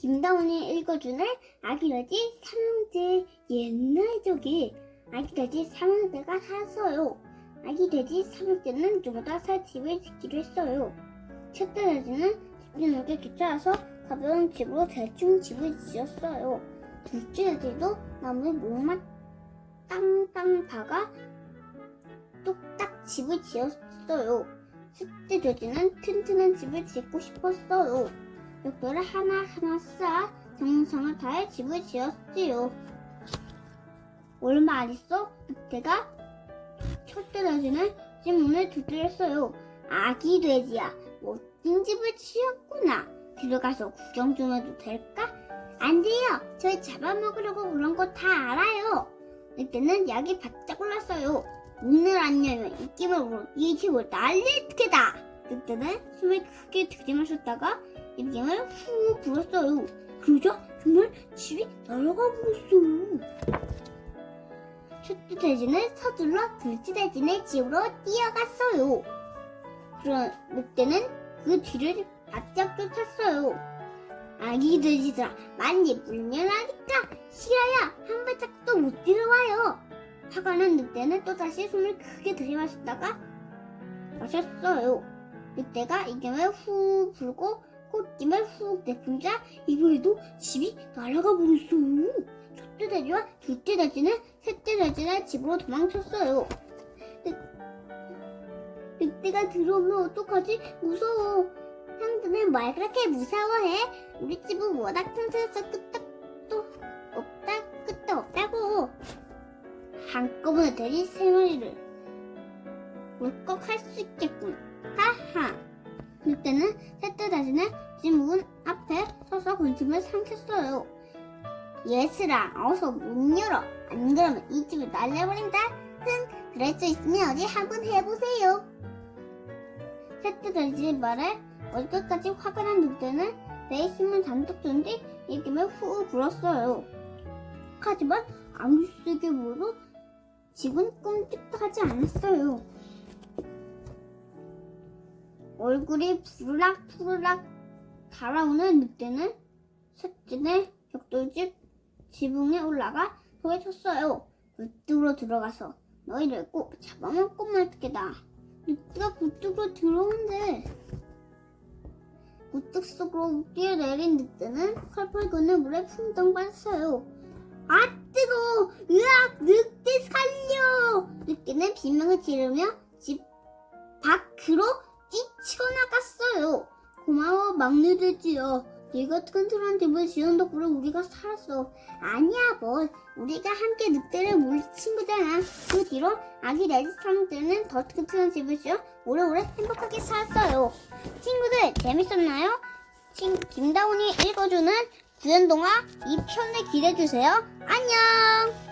김다운이 읽어주는 아기 돼지 삼형제 옛날 적에 아기 돼지 삼형제가 살았어요. 아기 돼지 삼형제는 누구보다 살 집을 짓기로 했어요. 첫째 돼지는 집주인에게 귀찮아서 가벼운 집으로 대충 집을 지었어요. 둘째 돼지도 나무에 목만 땅땅 박아 뚝딱 집을 지었어요. 셋째 돼지는 튼튼한 집을 짓고 싶었어요. 벽돌을 하나하나 쌓아 정성을 다해 집을 지었지요. 얼마 안 있어 늑대가 첫째 돼지는 집 문을 두드렸어요. 아기 돼지야, 멋진 집을 지었구나. 들어가서 구경 좀 해도 될까? 안 돼요. 저희 잡아먹으려고 그런 거 다 알아요. 늑대는 약이 바짝 올랐어요. 문을 안 열면 입김으로 이 집을 날릴 테다. 늑대는 숨을 크게 들이마셨다가 입김을 후 불었어요. 그러자 정말 집이 날아가 버렸어요. 첫째 돼지는 서둘러 둘째 돼지네 집으로 뛰어갔어요. 그런 늑대는 그 뒤를 바짝 쫓았어요. 아기 돼지들아, 많이 물면하니까 싫어야 한 발짝도 못 들어와요. 화가 난 늑대는 또다시 숨을 크게 들이마셨다가 마셨어요. 늑대가 이김을 후 불고 꽃김을 훅 내뿜자 이번에도 집이 날아가 버렸어요. 첫째 돼지와 둘째 돼지는 셋째 돼지는 집으로 도망쳤어요. 늑, 늑대가 들어오면 어떡하지? 무서워. 형들은 뭘 그렇게 무서워해? 우리 집은 워낙 튼튼해서 끄떡도 없다, 끝도 없다고. 한꺼번에 돼지 세 마리를 울컥 할 수 있겠군. 하하. 늑대는 셋째 돼지는 집문 앞에 서서 군침을 삼켰어요. 얘들아, 어서 문 열어. 안 그러면 이 집을 날려버린다. 흥, 그럴 수 있으면 어디 한번 해보세요. 셋째 돼지 말에 어디까지 화가 난 늑대는 내 힘을 잔뜩 준 뒤 이김을 후 불었어요. 하지만 쓰게 물어 집은 꼼찍도 하지 않았어요. 얼굴이 부르락부르락 달아오는 늑대는 셋째의 벽돌집 지붕에 올라가 소리쳤어요. 굴뚝으로 들어가서 너희를 꼭 잡아먹고 말 테다. 늑대가 굴뚝으로 들어온대. 굴뚝 속으로 뛰어내린 늑대는 펄펄 걷는 물에 풍덩 빠졌어요. 아 뜨거워! 으악! 늑대 살려! 늑대는 비명을 지르며 집 밖으로 뛰쳐나갔어요. 고마워 막내돼지야. 네가 튼튼한 집을 지은 덕분에 우리가 살았어. 아니야 뭘. 우리가 함께 늑대를 물리친 거잖아. 그 뒤로 아기 레드 사람들은 더 튼튼한 집을 지어 오래오래 행복하게 살았어요. 친구들 재밌었나요? 친, 김다운이 읽어주는 구연동화 2편을 기대해주세요. 안녕!